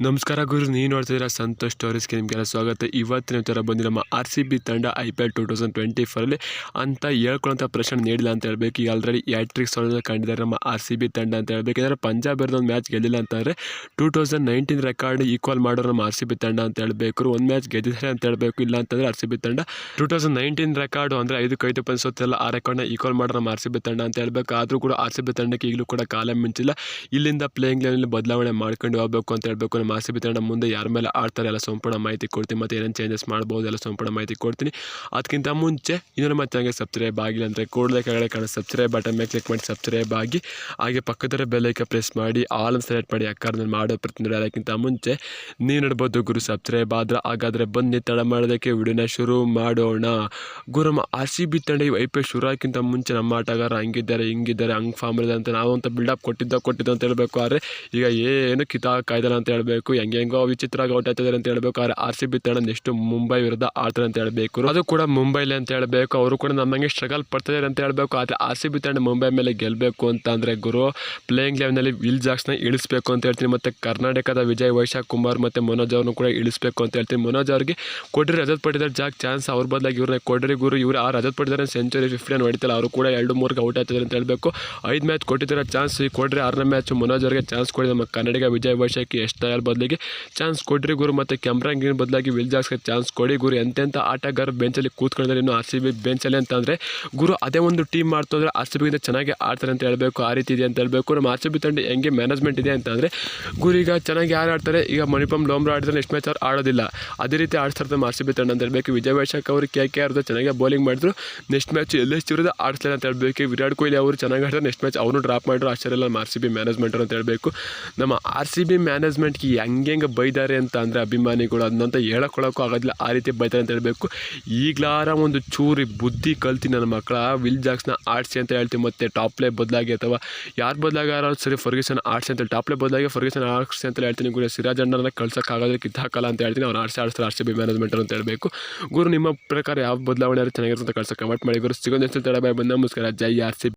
ನಮಸ್ಕಾರ ಗುರು ನೀವು ನೋಡ್ತಿದ್ದೀರಾ ಸಂತೋಷ್ ಸ್ಟೋರೀಸ್ಗೆ ನಿಮಗೆಲ್ಲ ಸ್ವಾಗತ. ಇವತ್ತಿನ ಥರ ಬಂದು ನಮ್ಮ ಆರ್ ಸಿ ಬಿ ತಂಡ I P L two thousand twenty ಫೋರಲ್ಲಿ ಅಂತ ಹೇಳ್ಕೊಳ್ಳೋಂಥ ಪ್ರಶ್ನೆ ನೀಡಿಲ್ಲ ಅಂತ ಹೇಳ್ಬೇಕು. ಈಗ ಆಲ್ರೆಡಿ ಹ್ಯಾಟ್ರಿಕ್ ಸೋಲನ್ನು ಕಂಡಿದ್ದಾರೆ ನಮ್ಮ ಆರ್ ಸಿ ಬಿ ತಂಡ ಅಂತ ಹೇಳಬೇಕು. ಯಾಕಂದರೆ ಪಂಜಾಬ್ ಒಂದು ಮ್ಯಾಚ್ ಗೆದ್ದಿಲ್ಲ ಅಂತಂದರೆ two thousand nineteen record equal ಮಾಡೋರು ನಮ್ಮ ಆರ್ ಸಿ ಬಿ ತಂಡ ಅಂತ ಹೇಳ್ಬೇಕು. ಒಂದು ಮ್ಯಾಚ್ ಗೆದ್ದಿದ್ದಾರೆ ಅಂತ ಹೇಳಬೇಕು. ಇಲ್ಲ ಅಂತಂದರೆ ಆರ್ ಸಿ ಬಿ ತಂಡ ಟೂ ತೌಸಂಡ್ ನೈನ್ಟೀನ್ ರೆಕಾರ್ಡು ಅಂದರೆ ಐದು ಕೈದು ಸೊತ್ತೆಲ್ಲ ಆ ರೆಕಾರ್ಡ್ನ ಈಕ್ವಲ್ ಮಾಡೋರು ನಮ್ಮ ಆರ್ ಸಿ ಬಿ ತಂಡ ಅಂತ ಹೇಳಬೇಕು. ಆದರೂ ಕೂಡ ಆರ್ ಸಿ ಬಿ ತಂಡಕ್ಕೆ ಈಗಲೂ ಕೂಡ ಕಾಲ ಮಿಂಚಿಲ್ಲ. ಇಲ್ಲಿಂದ ಪ್ಲೇಯಿಂಗ್ ಲೆವೆಲ್ ಬದಲಾವಣೆ ಮಾಡ್ಕೊಂಡು ಹೋಗಬೇಕು ಅಂತ ಹೇಳ್ಬೇಕು. ನಮ್ಮ ಆರ್ ಸಿ ಬಿ ತಂಡ ಮುಂದೆ ಯಾರ ಮೇಲೆ ಆಡ್ತಾರೆ, ಎಲ್ಲ ಸಂಪೂರ್ಣ ಮಾಹಿತಿ ಕೊಡ್ತೀನಿ. ಮತ್ತು ಏನೇನು ಚೇಂಜಸ್ ಮಾಡ್ಬೋದು, ಎಲ್ಲ ಸಂಪೂರ್ಣ ಮಾಹಿತಿ ಕೊಡ್ತೀನಿ. ಅದಕ್ಕಿಂತ ಮುಂಚೆ ಇನ್ನೊಂದು ಮತ್ತೆ ಹಂಗೆ ಸಬ್ಸ್ಕ್ರೈಬ್ ಆಗಿಲ್ಲ ಅಂದರೆ ಕೂಡಲೇ ಕೆಳಗಡೆ ಕಾಣೋ ಸಬ್ಸ್ಕ್ರೈಬ್ ಬಟನ್ ಮೇಲೆ ಕ್ಲಿಕ್ ಮಾಡಿ ಸಬ್ಸ್ಕ್ರೈಬ್ ಆಗಿ, ಹಾಗೆ ಪಕ್ಕದರ ಬೆಲ್ಲೈಕ ಪ್ರೆಸ್ ಮಾಡಿ ಆಲ್ ಸೆಲೆಕ್ಟ್ ಮಾಡಿ ಯಾಕಂದ್ರೆ ನಾನು ಮಾಡೋ ಪ್ರತಿ ಅದಕ್ಕಿಂತ ಮುಂಚೆ ನೀವು ನೋಡ್ಬೋದು ಗುರು ಸಬ್ಸ್ಕ್ರೈಬ್ ಆದ್ರೆ ಹಾಗಾದರೆ ಬನ್ನಿ, ತಡ ಮಾಡೋದಕ್ಕೆ ವಿಡಿಯೋನ ಶುರು ಮಾಡೋಣ. ಗುರು ನಮ್ಮ ಆರ್ ಸಿ ಬಿ ತಂಡ ಐ ಪಿ ಎಲ್ ಶುರು ಮುಂಚೆ ನಮ್ಮ ಆಟಗಾರ ಹಂಗಿದ್ದಾರೆ, ಹಿಂಗಿದ್ದಾರೆ, ಹಂಗೆ ಫಾರ್ಮ್ ಇದೆ ಅಂತ ನಾವು ಅಂತ ಬಿಲ್ಡಪ್ ಕೊಟ್ಟಿದ್ದ ಕೊಟ್ಟಿದ್ದ ಅಂತ ಹೇಳಬೇಕು. ಆದರೆ ಈಗ ಏನು ಕಿತಾ ಕಾಯ್ದಲ್ಲ ಅಂತ ಹೇಳ್ಬೇಕು. ಹೆಂಗೆ ಹೆಂಗೋ ವಿಚಿತ್ರವಾಗಿ ಔಟ್ ಆಗ್ತಿದ್ದಾರೆ ಅಂತ ಹೇಳ್ಬೇಕು, ಆದ್ರೆ ಆರ್ ಸಿ ಬಿ ತಂಡ ನೆಕ್ಸ್ಟ್ ಮುಂಬೈ ವಿರುದ್ಧ ಆಡ್ತಾರೆ ಅಂತ ಹೇಳ್ಬೇಕು. ಅದು ಕೂಡ ಮುಂಬೈಲಿ ಅಂತ ಹೇಳ್ಬೇಕು, ಅವರು ಕೂಡ ನಮ್ಮಂಗೆ ಸ್ಟ್ರಗಲ್ ಪಡ್ತಿದ್ದಾರೆ ಅಂತ ಹೇಳ್ಬೇಕು, ಆದರೆ ಆರ್ ಸಿ ಬಿ ತಂಡ ಮುಂಬೈ ಮೇಲೆ ಗೆಲ್ಲಬೇಕು ಅಂತ ಅಂದರೆ ಗುರು ಪ್ಲೇಯಿಂಗ್ ಲೆವೆನಲ್ಲಿ ವಿಲ್ ಜಾಕ್ಸ್ನ ಇಳಿಸಬೇಕು ಅಂತ ಹೇಳ್ತೀನಿ, ಮತ್ತು ಕರ್ನಾಟಕದ ವಿಜಯ್ ವೈಶಾಖ್ ಕುಮಾರ್ ಮತ್ತು ಮನೋಜ್ ಅವ್ರನ್ನು ಕೂಡ ಇಳಿಸಬೇಕು ಅಂತ ಹೇಳ್ತೀನಿ. ಮನೋಜ್ ಅವ್ರಿಗೆ ಕೊಡ್ರಿ ರಜತ್ ಪಡಿದಾರೆ ಜಾಕ್ ಚಾನ್ಸ್ ಅವ್ರ ಬದಲಾಗಿ ಇವ್ರನ್ನ ಕೊಡ್ರಿ ಗುರು, ಇವ್ರು ಆ ರಜತ್ ಪಡಿದಾರೆ ಸೆಂಚುರಿ ಫಿಫ್ಟಿ ಅನ್ನು ಹೊಡಿತಾರೆ ಅವರು ಕೂಡ ಎರಡು ಮೂರ್ಗೆ ಔಟ್ ಆಗ್ತಿದ್ದಾರೆ ಅಂತ ಹೇಳ್ಬೇಕು. ಐದು ಮ್ಯಾಚ್ ಕೊಟ್ಟಿದ್ದಾರೆ ಚಾನ್ಸ್, ಕೊಡ್ರಿ ಆರನೇ ಮ್ಯಾಚ್ ಮನೋಜ್ ಅವ್ರಿಗೆ ಚಾನ್ಸ್ ಕೊಡಿ, ನಮ್ಮ ಕನ್ನಡಿಗ ವಿಜಯ್, ವೈಶಾಖಿ ಎಷ್ಟು ಬದಲಿಗೆ ಚಾನ್ಸ್ ಕೊಡ್ರಿ ಗುರು, ಮತ್ತು ಕ್ಯಾಮ್ರಾಂಗಿನ ಬದಲಾಗಿ ವಿಲ್ ಜಾಕ್ಸ್ಗೆ ಚಾನ್ಸ್ ಕೊಡಿ ಗುರು. ಎಂತೆಂಥ ಆಟಗಾರ ಬೆಂಚಲ್ಲಿ ಕೂತ್ಕೊಂಡಿದ್ದಾರೆ ಇನ್ನು ಆರ್ ಸಿ ಬಿ ಬೆಂಚಲ್ಲಿ ಅಂತಂದರೆ ಗುರು, ಅದೇ ಒಂದು ಟೀಮ್ ಮಾಡ್ತಂದ್ರೆ ಆರ್ ಸಿ ಬಿಗಿಂತ ಚೆನ್ನಾಗಿ ಆಡ್ತಾರೆ ಅಂತ ಹೇಳಬೇಕು, ಆ ರೀತಿ ಇದೆ ಅಂತ ಹೇಳಬೇಕು. ನಮ್ಮ ಆರ್ ಸಿ ಬಿ ತಂಡ ಹೆಂಗೆ ಮ್ಯಾನೇಜ್ಮೆಂಟ್ ಇದೆ ಅಂತಂದರೆ ಗುರು, ಈಗ ಚೆನ್ನಾಗಿ ಯಾರು ಆಡ್ತಾರೆ? ಈಗ ಮಣಿಪಮ್ ಲೋಮ್ರ ಆಡಿದ್ರೆ ನೆಕ್ಸ್ಟ್ ಮ್ಯಾಚ್ ಅವ್ರು ಆಡೋದಿಲ್ಲ. ಅದೇ ರೀತಿ ಆಡ್ತಾರೆ ನಮ್ಮ ಆರ್ ಸಿ ಬಿ ತಂಡ ಅಂತ ಹೇಳಬೇಕು. ವಿಜಯ್ ವೈಶಾಖ್ ಅವರು ಕೆ ಕೆ ಆರ್ದು ಚೆನ್ನಾಗಿ ಬೌಲಿಂಗ್ ಮಾಡಿದ್ರು. ನೆಕ್ಸ್ಟ್ ಮ್ಯಾಚ್ ಎಲ್ ಚಿರದ ಆಡ್ತಾರೆ ಅಂತ ಹೇಳಬೇಕು. ವಿರಾಟ್ ಕೊಹ್ಲಿ ಅವರು ಚೆನ್ನಾಗಿ ಆಡ್ತಾರೆ. ನೆಕ್ಸ್ಟ್ ಮ್ಯಾಚ್ ಅವರು ಡ್ರಾಪ್ ಮಾಡಿದ್ರು. ಆಶ್ಚರ್ಯ ನಮ್ಮ ಆರ್ ಸಿ ಬಿ ಮ್ಯಾನೇಜ್ಮೆಂಟ್ ಅಂತ ಹೇಳಬೇಕು. ನಮ್ಮ ಆರ್ ಸಿ ಬಿ ಮ್ಯಾನೇಜ್ಮೆಂಟ್ಗೆ ಹೆಂಗೆ ಹೆಂಗೆ ಬೈದಾರೆ ಅಂತ ಅಂದರೆ ಅಭಿಮಾನಿಗಳು ಅದನ್ನಂತ ಹೇಳ್ಕೊಳ್ಳೋಕ್ಕೂ ಆಗೋದಿಲ್ಲ. ಆ ರೀತಿ ಬೈತಾರೆ ಅಂತ ಹೇಳಬೇಕು. ಈಗಲಾರ ಒಂದು ಚೂರಿ ಬುದ್ಧಿ ಕಲ್ತಿ ನನ್ನ ಮಕ್ಕಳ. ವಿಲ್ ಜಾಕ್ಸ್ನ ಆಡಿಸಿ ಅಂತ ಹೇಳ್ತೀವಿ ಮತ್ತು ಟಾಪ್ಲೆ ಬದಲಾಗಿ ಅಥವಾ ಯಾರು ಬದಲಾಗಾರ ಸರಿ ಫರ್ಗಿಸನ್ ಆಡಿಸಿ ಅಂತ ಟಾಪ್ಲೆ ಬದಲಾಗಿ ಫರ್ಗಿಸನ್ ಆಡಿಸಿ ಅಂತ ಹೇಳ್ತೀನಿ. ಗುರು ಸಿರಾಜ್ ಅಣ್ಣನ ಕಳ್ಸೋಕ್ಕಾಗೋದ್ರೆ ಕಿತ್ತಾಕಲ್ಲ ಅಂತ ಹೇಳ್ತೀನಿ. ಅವ್ರು ಆಡಿಸಿ ಆಡಿಸ್ತಾರೆ. ಆರ್ ಸಿ ಬಿ ಮ್ಯಾನೇಜ್ಮೆಂಟ್ ಅಂತ ಹೇಳಬೇಕು. ಗುರು ನಿಮ್ಮ ಪ್ರಕಾರ ಯಾವ ಬದಲಾವಣೆ ಚೆನ್ನಾಗಿರುತ್ತೆ ಅಂತ ಕಮೆಂಟ್ ಮಾಡಿ. ಗುರು ಸಿಗೋದು ಅಂತ ಹೇಳಬೇಕು ಬಂದ ಜೈ ಆರ್ ಸಿ